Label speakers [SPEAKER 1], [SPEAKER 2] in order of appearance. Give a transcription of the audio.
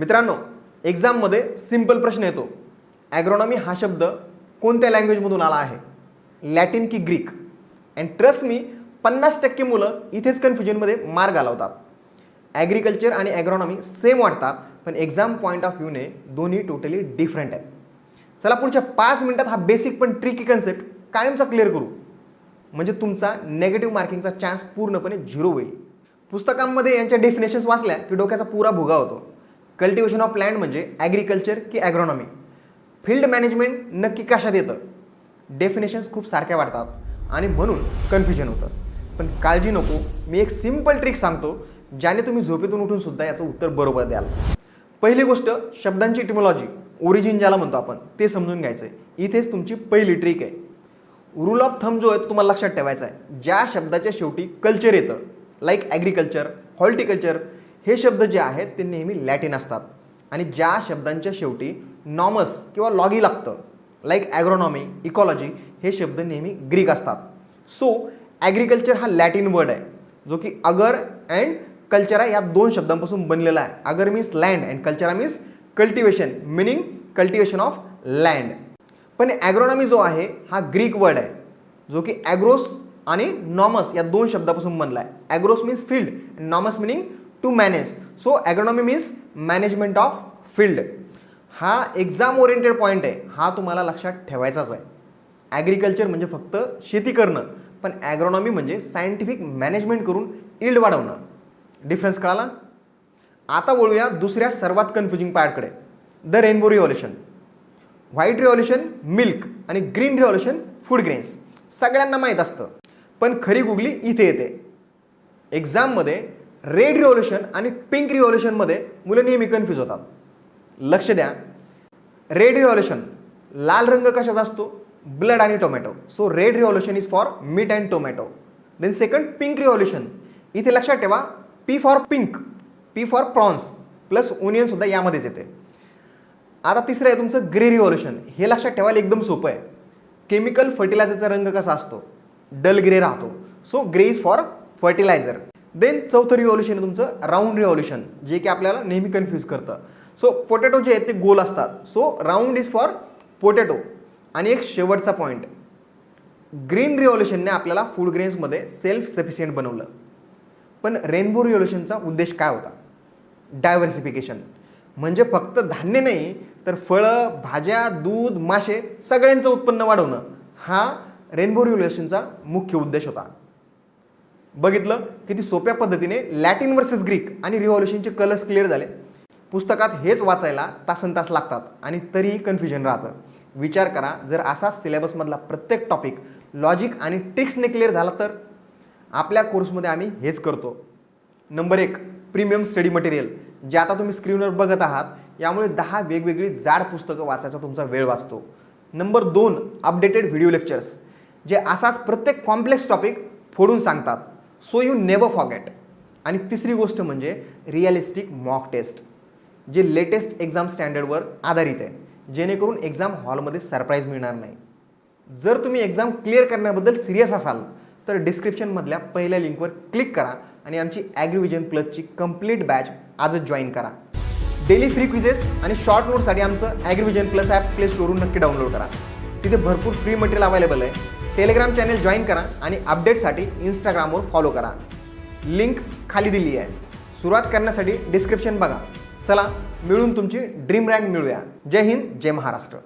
[SPEAKER 1] मित्रांनो एक्झाममध्ये सिंपल प्रश्न येतो. ॲग्रॉनॉमी हा शब्द कोणत्या लँग्वेजमधून आला आहे? लॅटिन की ग्रीक अँड ट्रस्ट मी पन्नास टक्के मुलं इथेच कन्फ्युजनमध्ये मार्ग घालवतात. ॲग्रिकल्चर आणि ॲग्रॉनॉमी सेम वाटतात पण एक्झाम पॉईंट ऑफ व्ह्यूने दोन्ही टोटली डिफरंट आहेत. चला पुढच्या पाच मिनिटात हा बेसिक पण ट्रिकी कन्सेप्ट कायमचा क्लिअर करू. म्हणजे तुमचा नेगेटिव्ह मार्किंगचा चान्स पूर्णपणे झिरो होईल. पुस्तकांमध्ये यांच्या डेफिनेशन्स वाचल्या की डोक्याचा पुरा भुगा होतो. कल्टिवेशन ऑफ लँड म्हणजे ॲग्रिकल्चर की ॲग्रॉनॉमी? फील्ड मॅनेजमेंट नक्की कशात येतं? डेफिनेशन्स खूप सारख्या वाटतात आणि म्हणून कन्फ्युजन होतं. पण काळजी नको मी एक सिंपल ट्रिक सांगतो ज्याने तुम्ही झोपेतून उठून सुद्धा याचं उत्तर बरोबर द्याल. पहिली गोष्ट शब्दांची इटिमॉलॉजी ओरिजिन ज्याला म्हणतो आपण ते समजून घ्यायचं आहे इथेच तुमची पहिली ट्रिक आहे. रूल ऑफ थम जो आहे तो तुम्हाला लक्षात ठेवायचा आहे. ज्या शब्दाच्या शेवटी कल्चर येतं लाईक ॲग्रिकल्चर हॉर्टिकल्चर हे शब्द जे आहेत ते नेहमी लॅटिन असतात. आणि ज्या शब्दांच्या शेवटी नॉमस किंवा लॉगी लागतं लाईक ॲग्रोनॉमी इकॉलॉजी हे शब्द नेहमी ग्रीक असतात. सो ॲग्रिकल्चर हा लॅटिन वर्ड आहे जो की अगर अँड कल्चरा या दोन शब्दांपासून बनलेला आहे. अगर means land and कल्चरा means cultivation meaning cultivation of land पण ॲग्रोनॉमी जो आहे हा ग्रीक वर्ड आहे जो की ॲग्रोस आणि नॉमस या दोन शब्दापासून बनला आहे ॲग्रोस means field nomos meaning to manage so agronomy means management of field हा एक्झाम ओरिएंटेड पॉईंट आहे. हा तुम्हाला लक्षात ठेवायचाच आहे. ॲग्रिकल्चर म्हणजे फक्त शेती करणं. पण ॲग्रोनॉमी म्हणजे सायंटिफिक मॅनेजमेंट करून इल्ड वाढवणं. डिफरन्स कळाला? आता वळूया दुसऱ्या सर्वात confusing पार्टकडे the rainbow revolution white revolution milk आणि ग्रीन रिव्हॉल्युशन फूड ग्रेन्स सगळ्यांना माहीत असतं. पण खरी गुगली इथे येते. एक्झाममध्ये रेड रिव्हॉल्युशन आणि पिंक रिव्हॉल्युशनमध्ये मुलं नेहमी कन्फ्यूज होतात. लक्ष द्या. रेड रिव्हॉल्युशन लाल रंग कशाचा असतो? ब्लड आणि tomato. So red revolution is for meat and tomato then second pink revolution इथे लक्षात ठेवा P for pink P for prawns plus ओनियनसुद्धा यामध्येच येते. आता तिसरं आहे तुमचं ग्रे रिव्हॉल्युशन हे लक्षात ठेवायला एकदम सोपं आहे. केमिकल फर्टिलायझरचा रंग कसा असतो? डल ग्रे राहतो. So grey is for fertilizer then चौथं रिव्हॉल्युशन आहे तुमचं राऊंड रिव्हॉल्युशन जे की आपल्याला नेहमी कन्फ्यूज करतं. सो पोटॅटो जे आहेत ते गोल असतात. So round is for potato आणि एक शेवटचा पॉईंट ग्रीन रिव्हॉल्युशनने आपल्याला फूड ग्रेन्समध्ये सेल्फ सफिशियंट बनवलं. पण रेनबो रिव्हॉल्युशनचा उद्देश काय होता? डायव्हर्सिफिकेशन म्हणजे फक्त धान्य नाही तर फळं भाज्या दूध मासे सगळ्यांचं उत्पन्न वाढवणं. हा रेनबो रिव्हॉल्युशनचा मुख्य उद्देश होता. बघितलं किती सोप्या पद्धतीने लॅटिन वर्सेस ग्रीक आणि रिव्हॉल्युशनचे कलर्स क्लिअर झाले. पुस्तकात हेच वाचायला तासन तास लागतात आणि तरीही कन्फ्युजन राहतं. विचार करा जर असाच सिलेबसमधला प्रत्येक टॉपिक लॉजिक आणि ट्रिक्सने क्लिअर झाला तर? आपल्या कोर्समध्ये आम्ही हेच करतो. नंबर एक प्रीमियम स्टडी मटेरियल जे आता तुम्ही स्क्रीनवर बघत आहात यामुळे दहा वेगवेगळी जाड पुस्तकं वाचायचा तुमचा वेळ वाचतो. नंबर दोन अपडेटेड व्हिडिओ लेक्चर्स जे असाच प्रत्येक कॉम्प्लेक्स टॉपिक फोडून सांगतात. सो यू नेवर फॉगेट आणि तिसरी गोष्ट म्हणजे रिअलिस्टिक मॉक टेस्ट जे लेटेस्ट एक्झाम स्टँडर्डवर आधारित आहे. जेणेकरून एक्झाम हॉलमध्ये सरप्राईज मिळणार नाही. जर तुम्ही एक्झाम क्लिअर करण्याबद्दल सिरियस असाल तर डिस्क्रिप्शनमधल्या पहिल्या लिंकवर क्लिक करा आणि आमची ॲग्रिव्हिजन प्लसची कंप्लीट बॅच आजच जॉईन करा. डेली फ्री क्विजेस आणि शॉर्ट नोटसाठी आमचं ॲग्रिव्हिजन प्लस ॲप प्ले स्टोरून नक्की डाउनलोड करा. तिथे भरपूर फ्री मटेरियल अवेलेबल आहे. टेलिग्राम चॅनेल जॉईन करा आणि अपडेटसाठी इंस्टाग्रामवर फॉलो करा. लिंक खाली दिली आहे. सुरुवात करण्यासाठी डिस्क्रिप्शन बघा. चला मिळून तुमची ड्रीम रँक मिळूया. जय हिंद जय महाराष्ट्र.